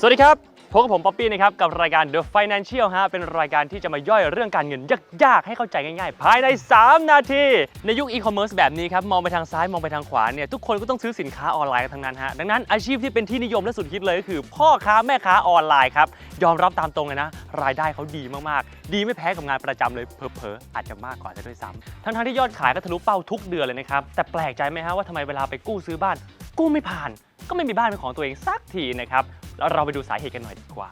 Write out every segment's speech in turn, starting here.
สวัสดีครับ พบกับผมป๊อปปี้นะครับ กับรายการ The Financial ฮะ เป็นรายการที่จะมาย่อยเรื่องการเงินยาก ๆ ให้เข้าใจง่าย ๆ ภายใน 3 นาที ในยุคอีคอมเมิร์ซแบบนี้ครับ มองไปทางซ้าย มองไปทางขวาเนี่ย ทุกคนก็ต้องซื้อสินค้าออนไลน์กันทั้งนั้นฮะ ดังนั้นอาชีพที่เป็นที่นิยมและสุดฮิตเลยก็คือ พ่อค้าแม่ค้าออนไลน์ครับ ยอมรับตามตรงเลยนะ รายได้เขาดีมาก ๆ ดีไม่แพ้กับงานประจำเลย เพอๆอาจจะมากกว่าซะด้วยซ้ำทั้งๆที่ยอดขายก็ทะลุเป้าทุกเดือนเลยนะครับ แต่แปลกใจไหมฮะว่าทำไมเวลาไปกู้ซื้อบ้าน กู้ไม่ผ่าน ก็ไม่มีบ้านเป็นของตัวเองสักทีนะครับแล้วเราไปดูสาเหตุกันหน่อยดีกว่า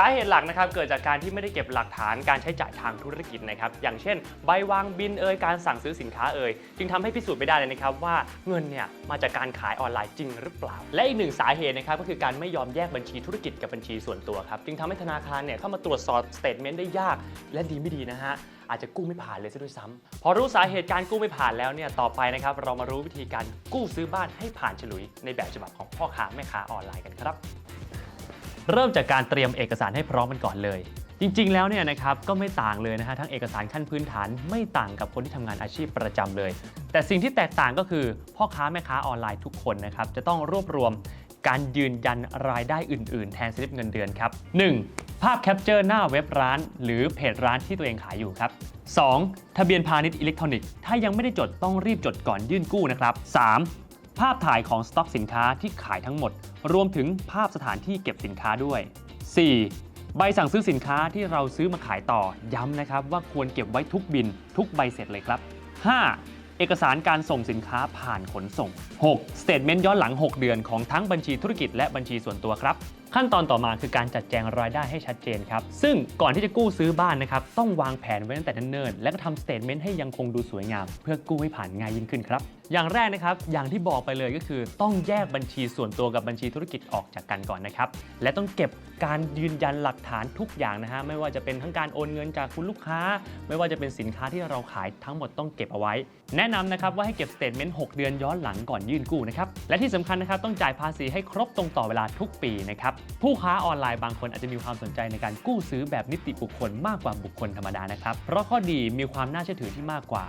สาเหตุหลักนะครับเกิดจากการที่ไม่ได้เก็บหลักฐานการใช้จ่ายทางธุรกิจนะครับอย่างเช่น ใบวางบินเอ่ยการสั่งซื้อสินค้าเอ่ยจึงทำให้พิสูจน์ไม่ได้เลยนะครับว่าเงินเนี่ยมาจากการขายออนไลน์จริงหรือเปล่า และอีกหนึ่งสาเหตุนะครับก็คือการไม่ยอมแยกบัญชีธุรกิจกับบัญชีส่วนตัวครับจึงทำให้ธนาคารเนี่ยเข้ามาตรวจสอบสเตทเมนต์ได้ยาก และดีไม่ดีนะฮะอาจจะกู้ไม่ผ่านเลยซะด้วยซ้ำพอรู้สาเหตุการกู้ไม่ผ่านแล้วเนี่ยต่อไปนะครับเรามารู้วิธีการกู้ซื้อบ้านให้ผ่านฉลุยในแบบฉบับของพ่อค้าแม่ค้าออนไลน์กันครับ เริ่มจากการเตรียมเอกสารให้พร้อมกันก่อนเลย จริงๆ แล้วเนี่ยนะครับก็ไม่ต่างเลยนะฮะทั้งเอกสารขั้นพื้นฐานไม่ต่างกับคนที่ทำงานอาชีพประจำเลย แต่สิ่งที่แตกต่างก็คือพ่อค้าแม่ค้าออนไลน์ทุกคนนะครับจะต้องรวบรวมการยืนยันรายได้อื่น ๆ แทนสลิปเงินเดือนครับ 1. ภาพแคปเจอร์หน้าเว็บร้าน หรือเพจร้านที่ตัวเองขายอยู่ครับ 2. ทะเบียนพาณิชย์อิเล็กทรอนิกส์ถ้ายังไม่ได้จดต้องรีบจดก่อนยื่นกู้นะครับ 3. ภาพถ่ายของสต็อกสินค้าที่ขายทั้งหมด รวมถึงภาพสถานที่เก็บสินค้าด้วย 4. ใบสั่งซื้อสินค้าที่เราซื้อมาขายต่อ ย้ำนะครับว่าควรเก็บไว้ทุกบิน ทุกใบเสร็จเลยครับ 5. เอกสารการส่งสินค้าผ่านขนส่ง 6. สเตทเมนต์ย้อนหลัง 6 เดือนของทั้งบัญชีธุรกิจและบัญชีส่วนตัวครับ ขั้นตอนต่อมาคือการจัดแจงรายได้ให้ชัดเจนครับ ซึ่งก่อนที่จะกู้ซื้อบ้านนะครับ ต้องวางแผนไว้ตั้งแต่เนิ่นๆและก็ทำสเตทเมนต์ให้ยังคงดูสวยงาม เพื่อกู้ให้ผ่านง่ายยิ่งขึ้นครับ อย่างแรกนะครับ อย่างที่บอกไปเลยก็คือ ต้องแยกบัญชีส่วนตัวกับบัญชีธุรกิจออกจากกันก่อนนะครับ และต้องเก็บการยืนยันหลักฐานทุกอย่างนะฮะ ไม่ว่าจะเป็นทั้งการโอนเงินจากคุณลูกค้า ไม่ว่าจะเป็นสินค้าที่เราขายทั้งหมดต้องเก็บเอาไว้ แนะนำนะครับว่าให้เก็บสเตทเมนต์6เดือนย้อนหลังก่อนยื่นกู้นะครับ และที่สำคัญนะครับต้องจ่ายภาษีให้ครบตรงต่อเวลาทุกปีนะครับผู้ค้าออนไลน์บางคนอาจจะมีความสนใจในการกู้ซื้อแบบนิติบุคคลมากกว่าบุคคลธรรมดานะครับ เพราะข้อดีมีความน่าเชื่อถือที่มากกว่า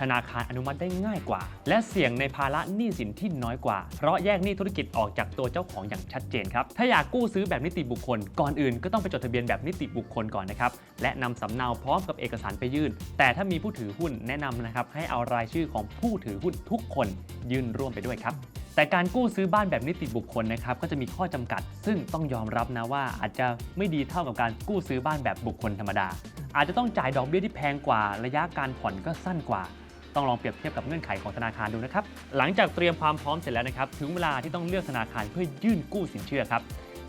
ธนาคารอนุมัติได้ง่ายกว่า และเสี่ยงในภาระหนี้สินที่น้อยกว่า เพราะแยกหนี้ธุรกิจออกจากตัวเจ้าของอย่างชัดเจนครับ ถ้าอยากกู้ซื้อแบบนิติบุคคล ก่อนอื่นก็ต้องไปจดทะเบียนแบบนิติบุคคลก่อนนะครับ และนำสำเนาพร้อมกับเอกสารไปยื่น แต่ถ้ามีผู้ถือหุ้นแนะนำนะครับให้เอารายชื่อของผู้ถือหุ้นทุกคนยื่นร่วมไปด้วยครับ แต่การกู้ซื้อบ้านแบบนิติบุคคลนะครับก็จะมีข้อจำกัด ซึ่งต้องยอมรับนะว่าอาจจะไม่ดีเท่ากับการกู้ซื้อบ้านแบบบุคคลธรรมดา อาจจะต้องจ่ายดอกเบี้ยที่แพงกว่า ระยะการผ่อนก็สั้นกว่า ต้องลองเปรียบเทียบกับเงื่อนไขของธนาคารดูนะครับ หลังจากเตรียมความพร้อมเสร็จแล้วนะครับ ถึงเวลาที่ต้องเลือกธนาคารเพื่อยื่นกู้สินเชื่อครับ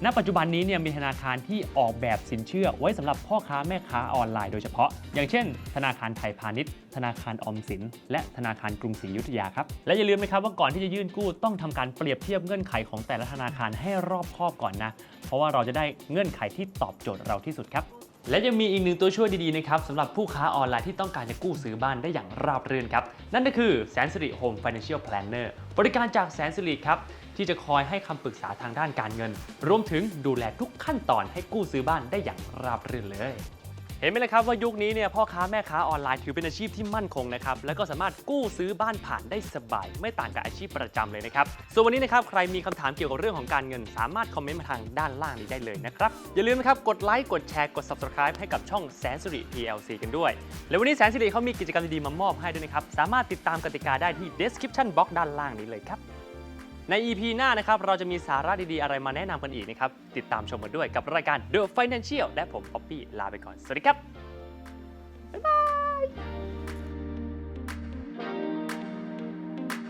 ณ ปัจจุบันนี้เนี่ยมีธนาคารที่ออกแบบสินเชื่อไว้สำหรับพ่อค้าแม่ค้าออนไลน์โดยเฉพาะ อย่างเช่น ธนาคารไทยพาณิชย์ ธนาคารออมสิน และธนาคารกรุงศรีอยุธยาครับ และอย่าลืมนะครับว่าก่อนที่จะยื่นกู้ต้องทำการเปรียบเทียบเงื่อนไขของแต่ละธนาคารให้รอบคอบก่อนนะ เพราะว่าเราจะได้เงื่อนไขที่ตอบโจทย์เราที่สุดครับและยังมีอีกหนึ่งตัวช่วยดีๆนะครับสำหรับผู้ค้าออนไลน์ที่ต้องการจะกู้ซื้อบ้านได้อย่างราบรื่นครับ นั่นก็คือแสนสิริ Home Financial Planner บริการจากแสนสิริครับ ที่จะคอยให้คำปรึกษาทางด้านการเงิน รวมถึงดูแลทุกขั้นตอนให้กู้ซื้อบ้านได้อย่างราบรื่นเลย เห็นไหมล่ะครับว่ายุคนี้เนี่ยพ่อค้าแม่ค้าออนไลน์ถือเป็นอาชีพที่มั่นคงนะครับแล้วก็สามารถกู้ซื้อบ้านผ่านได้สบาย ไม่ต่างกับอาชีพประจำเลยนะครับส่วนวันนี้นะครับใครมีคำถามเกี่ยวกับเรื่องของการเงิน สามารถคอมเมนต์มาทางด้านล่างนี้ได้เลยนะครับอย่าลืมนะครับกดไลค์กดแชร์กด subscribe ให้กับช่องแสนสิริ PLC กันด้วย และวันนี้แสนสิริเขามีกิจกรรมดีๆมามอบให้ด้วยนะครับสามารถติดตามกติกาได้ที่ description box ด้านล่างนี้เลยครับ ใน EP หน้านะครับ เราจะมีสาระดีๆ อะไรมาแนะนำกันอีกนะครับ ติดตามชมกันด้วยกับรายการ The Financial และผมป๊อปปี้ลาไปก่อน สวัสดีครับ บ๊ายบาย